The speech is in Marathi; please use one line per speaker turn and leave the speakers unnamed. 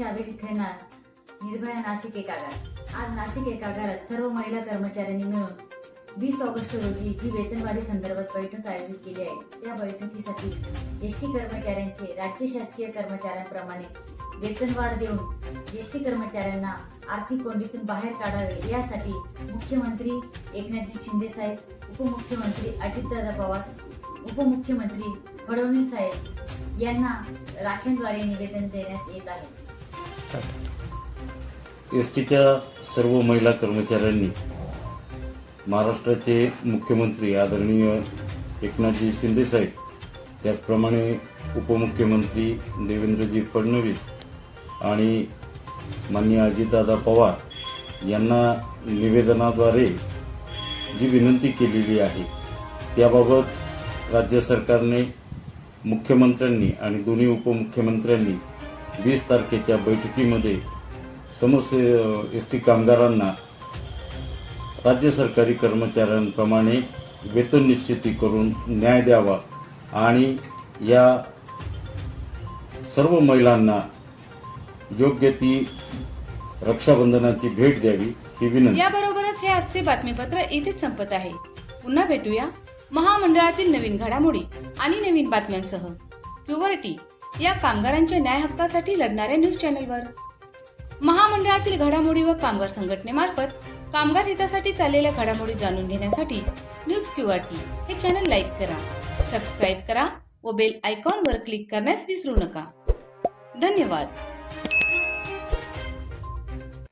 निर्भया नाशिक एकागार. आज नाशिक एकागारात सर्व महिला कर्मचाऱ्यांनी मिळून वीस ऑगस्ट रोजी जी वेतनवाढी संदर्भात बैठक आयोजित केली आहे त्या बैठकीसाठी एस टी कर्मचाऱ्यांचे राज्य शासकीय कर्मचाऱ्यांप्रमाणे वेतनवाढ देऊन एस टी कर्मचाऱ्यांना आर्थिक कोंडीतून बाहेर काढावे यासाठी मुख्यमंत्री एकनाथजी शिंदे साहेब उपमुख्यमंत्री अजितदादा पवार उपमुख्यमंत्री फडणवीस साहेब यांना राख्यांद्वारे निवेदन देण्यात येत आहे.
एस टीच्या सर्व महिला कर्मचाऱ्यांनी महाराष्ट्राचे मुख्यमंत्री आदरणीय एकनाथजी शिंदेसाहेब त्याचप्रमाणे उपमुख्यमंत्री देवेंद्रजी फडणवीस आणि माननीय अजितदादा पवार यांना निवेदनाद्वारे जी विनंती केलेली आहे त्याबाबत राज्य सरकारने मुख्यमंत्र्यांनी आणि दोन्ही उपमुख्यमंत्र्यांनी वीस तारखेच्या बैठकीमध्ये समस्त एस टी कामगारांना राज्य सरकारी कर्मचाऱ्यांप्रमाणे वेतन निश्चिती करून न्याय द्यावा आणि या सर्व महिलांना योग्य ती रक्षाबंधनाची भेट द्यावी ही विनंती.
याबरोबरच हे आजचे बातमीपत्र इथेच संपत आहे. पुन्हा भेटूया महामंडळातील नवीन घडामोडी आणि नवीन बातम्यांसह. प्युअर्टी या कामगारांच्या न्याय हक्कासाठी लढणाऱ्या न्यूज चॅनलवर. महामंडळातील घडामोडी व कामगार संघटनेमार्फत कामगार हितासाठी चाललेल्या घडामोडी जाणून घेण्यासाठी न्यूज क्यूआरटी हे चॅनल लाईक करा सबस्क्राईब करा व बेल आयकॉनवर क्लिक करण्यास विसरू नका. धन्यवाद.